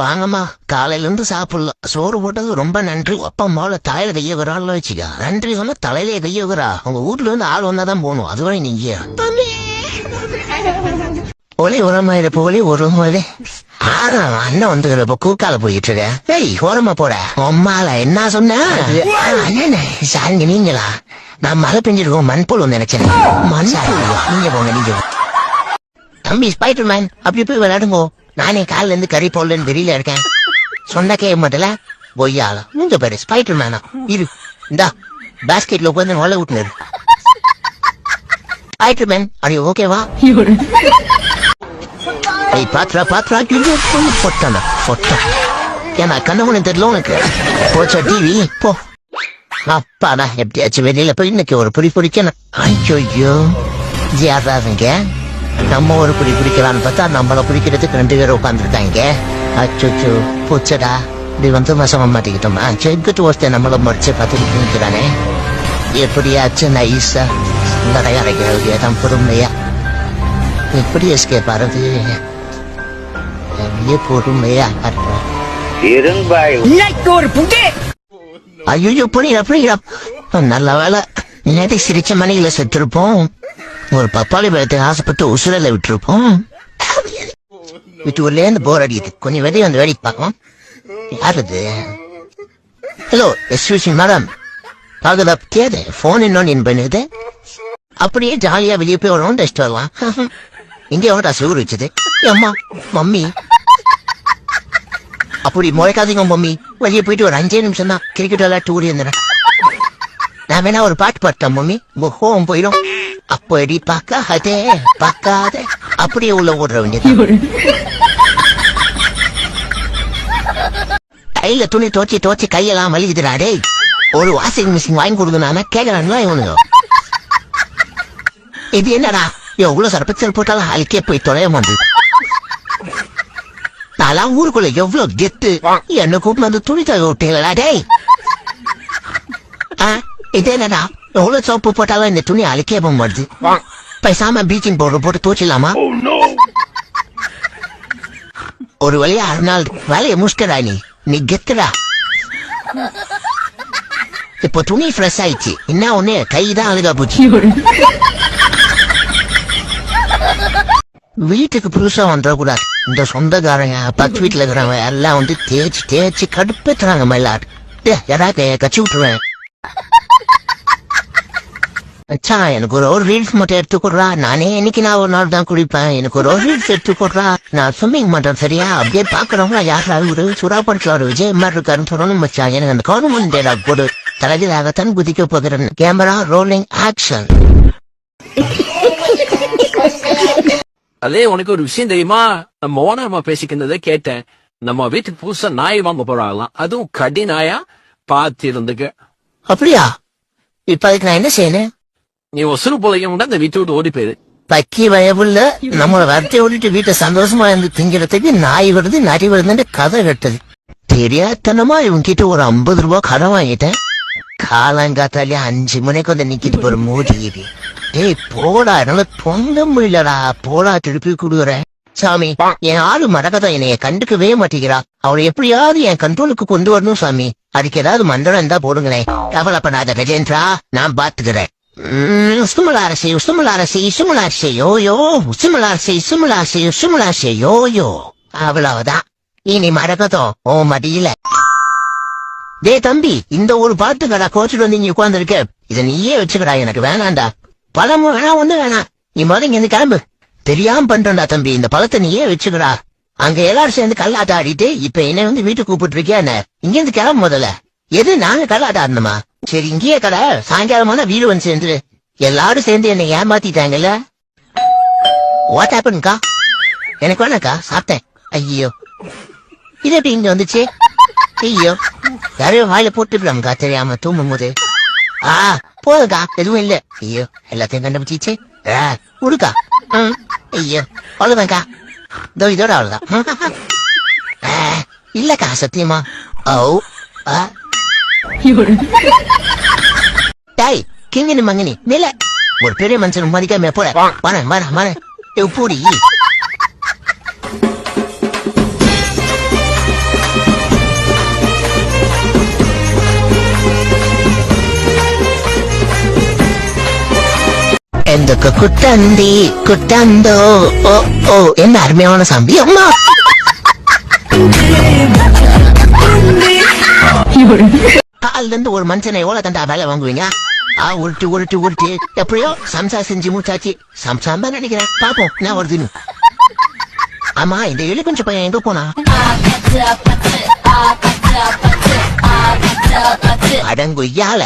வாங்கம்மா. காலையில இருந்து சாப்பிடல. சோறு போட்டது ரொம்ப நன்றி. அப்பா அம்மாவில தலையில கைய விரால வச்சுக்க. நன்றி சொன்னா தலையிலே கைய விரா உங்க வீட்ல இருந்து ஆள் வந்தாதான் போகணும். அதுவரை நீங்க ஒளி உரமாயிர போலி உரமாயிர ஆனா அண்ணன் வந்து கூக்கால போயிட்டு இருக்க. ஏய் ஓரமா போட. அம்மால என்ன சொன்ன? சாருங்க நீங்களா? நான் மழை பெஞ்சிருக்கோம் மண்புழு நினைச்சேன். மண் நீங்க போங்க நீங்க. தம்பி ஸ்பைடர் மேன் அப்படி போய் விளையாடுங்கோ. நானே காலில இருந்து கறி போடலன்னு வெளியில இருக்கேன். சொன்ன கேட்க மாட்டல பொய்யால மூஞ்ச பாரு ஸ்பைடர் மேனா இரு. இந்தா பாஸ்கெட்ல உட்காந்து நொல்ல விட்டுனரு ஸ்பைடர் மேன் அடி ஓகேவா ஏய் பாத்ரா பாத்ரா ஐயோ, போய் பொட்டாண்டா ஏன்னா கண்ணவனு தெரியல உனக்கு. போச்சா டிவி போ. அப்பாடா எப்படியாச்சும் வெளியில போய் இன்னைக்கு ஒரு புடி பிடிக்கணும். ஐயோ யாராருங்க நம்ம ஒரு புடி பிடிக்கலான்னு பார்த்தா நம்மள பிடிக்கிறதுக்கு ரெண்டு பேரும் உட்காந்துருக்காங்க அச்சோ பூச்சடா. இப்படி வந்து வசமா மாட்டிக்கிட்டோமா செக்கிட்டு ஒருத்தன் நம்மள மடிச்சு பார்த்துக்கிட்டு நிற்கிறானே எப்படியாச்சும் நைஸா நிறைய அரைக்கிறது தான் பொறுமையா. எப்படி எஸ்கேப் ஆறது? அப்படியே பொறுமையா இரும்பாய். ஐயோ புரியல புரியல நல்ல வேலை நேற்று சிரிச்ச மணியில செத்துருப்போம். ஒரு பப்பாளி பழத்தை ஆசைப்பட்டு உசுரல விட்டுருப்போம். விட்டு ஊர்ல இருந்து போர் அடிக்குது. கொஞ்சம் வெளியே வந்து வேடிக்கை பார்க்கலாம் யாருது? ஹலோ எஸ்யூசி மேடம் பாகுதா கேது போன் இன்னொன்னு இன் பண்ணுது அப்படியே ஜாலியா வெளியே போய் ஒரு ரவுண்ட் அடிச்சுட்டு வரலாம். இங்கே எவன்டா சுகர் வச்சது. அம்மா மம்மி. அப்படி முளைக்காதீங்க மம்மி. வெளியே போயிட்டு ஒரு அஞ்சே நிமிஷம் தான். கிரிக்கெட் விளையாட்டு ஓடி இருந்தேன் நான் வேணா ஒரு பாட்டு பாட்டேன் மம்மி. ஹோம் போயிடும். அப்படி பார்க்காதே பார்க்காதே. அப்படியே உள்ள ஓடுற வேண்டியது. கையில துணி துவச்சி துவச்சி கையெல்லாம் வலிக்குதுடா டேய். ஒரு வாஷிங் மிஷின் வாங்கி கொடுக்கணும்னா கேட்கறாங்களா இவனுங்க. இது என்னடா? எவ்வளவு சர்பச்சல் போட்டாலும் அழுக்கே போய் தொலைய மாட்டேது. நான்லாம் ஊருக்குள்ள எவ்வளவு கெத்து. என்ன கூப்பிட்டு வந்து துணி தக விட்டீங்களா டேய்? ஆ, இது என்னடா எவ்வளவு சோப்பு போட்டாலும் இந்த துணி அழுக்கே போக மாட்டுது பேசாம பீச்சிங் பவுடர் போட்டு தூச்சிடலாமா ஒரு வழியா அறுநாள் வேலையை முடிச்சிட்டடா நீ நீ கெத்துடா இப்போ துணி ஃப்ரெஷ் ஆயிடுச்சு என்ன ஒண்ணு கைதான் அழுகா போச்சு வீட்டுக்கு புதுசா வந்துடக்கூடாது இந்த சொந்தக்காரங்க பத்து வீட்டுல இருக்கிறவங்க எல்லாம் வந்து தேய்ச்சி தேய்ச்சி கடுப்பேத்துறாங்க மயிலாட் யாராவது கச்சி விட்டுருவேன் அச்சா எனக்கு ஒரு ஒரு ரீல்ஸ் மட்டும் எடுத்து கொடுறா நானே இன்னைக்கு நான் ஒரு நாள் தான் குடிப்பேன் எனக்கு ஒரு ஒரு ரீல்ஸ் எடுத்து கொடுறா நான் ஸ்விம்மிங் பண்றேன் சரியா? அப்படியே பாக்குறவங்க யாரா ஒரு சுறா படத்துல ஒரு விஜய் மாதிரி இருக்காருன்னு சொல்லணும் மச்சான். எனக்கு அந்த கவர்மெண்ட் டேரா போடு தலைவிலாகத்தான் குதிக்க போகிறேன். கேமரா ரோலிங் ஆக்ஷன் அதே உனக்கு ஒரு விஷயம் தெரியுமா? நம்ம ஓனர் அம்மா பேசிக்கின்றதை கேட்டேன். நம்ம வீட்டுக்கு புதுசா நாய் வாங்க போறாங்களாம். அதுவும் கடி நாயா? பார்த்து இருந்துக்க அப்படியா? இப்ப அதுக்கு நான் என்ன செய்யணும்? நீ ஒசுறு போலையும் அந்த வீட்டை விட்டு ஓடி போயிரு. பக்கி வயவுள்ள நம்மள வரத்தை ஓடிட்டு வீட்டை சந்தோஷமா இருந்து திங்கிறதுக்கு நாய் வருது நரி வருதுன்னு கதை கட்டுது. தெரியாதனமா இவங்க கிட்ட ஒரு ஐம்பது ரூபாய் கடன் வாங்கிட்டேன். காலங்காத்தாலே அஞ்சு மணிக்கு வந்து நிக்கிட்டு போற மூடி ஏய் போடா என்னால பொங்க முடியலடா. போடா திருப்பி கொடுக்குறேன். சாமி என் ஆளு மரகதம் என்னைய கண்டுக்கவே மாட்டேங்கிறா. அவளை எப்படியாவது என் கண்ட்ரோலுக்கு கொண்டு வரணும் சாமி. அதுக்கு ஏதாவது மந்திரம் இருந்தா போடுங்களேன். கவலைப்படாத கஜேந்திரா நான் பாத்துக்கிறேன் உம், உசுமலாரசி உசுமலாரசி உசுமலாரசி யோயோ உசுமலாரசி உசுமலாரசி உசுமலாரசி யோயோ அவ்வளவுதான். இனி மரகதம் ஓ மடியில டே தம்பி இந்த ஒரு பாட்டு கடா கோச்சுட்டு வந்து நீ உட்கார்ந்துருக்க. இத நீயே வச்சுக்கடா எனக்கு வேணாண்டா பழமும் வேணாம் ஒண்ணு வேணாம் நீ முதல்ல இங்க இருந்து கிளம்பு. தெரியாம பண்றேன்டா தம்பி. இந்த பழத்தை நீயே வச்சுக்கடா. அங்க எல்லாரும் சேர்ந்து கல்லாட்ட ஆடிட்டு இப்ப என்ன வந்து வீட்டுக்கு கூப்பிட்டு இருக்கியா என்ன? இங்க இருந்து கிளம்பு முதல்ல. எது நாங்க கல்லாட்ட ஆடணுமா? சரி இங்கேயே கடை சாயங்காலமான வீடு வந்து சேர்ந்துரு. எல்லாரும் சேர்ந்து என்னை ஏமாத்திட்டாங்கல்ல. வாட் ஹேப்பன்கா எனக்கு வேணாக்கா சாப்பிட்டேன். ஐயோ இது எப்படி இங்க வந்துச்சு? ஐயோ யாரையும் வாயில போட்டுக்கலாம்க்கா தெரியாம தூங்கும் போது ஆ போதுக்கா எதுவும் இல்ல. ஐயோ எல்லாத்தையும் கண்டுபிடிச்சிச்சு. ஆ, கொடுக்கா ம், ஐயோ அவ்வளவுதான்க்கா. இதோ இதோட அவ்வளவுதான். இல்லக்கா சத்தியமா. ஓ ஆ. டேய் கிங்கினு மங்கனி நில ஒரு பெரிய மனுஷன் மதிக்காம போற. வர வர வர போடி. എന്തൊക്കെ കുട്ടന്തി കുട്ടന്തോ? ഓ ഓ എന്ന അരുമയാണ് സമ്പി? അമ്മ. ഇവിടെ இருந்து ஒரு மனுஷனை எவ்வளவு தண்டா வேலை வாங்குவீங்க? ஆ உருட்டு உருட்டு உருட்டி. எப்படியோ சம்சா செஞ்சு மூச்சாச்சு சம்சாம் தான் நினைக்கிறேன். பாப்போம் நான் வருதுன்னு. ஆமா இந்த எலுமிச்ச பையன் எங்க போனா? அடங்கு யால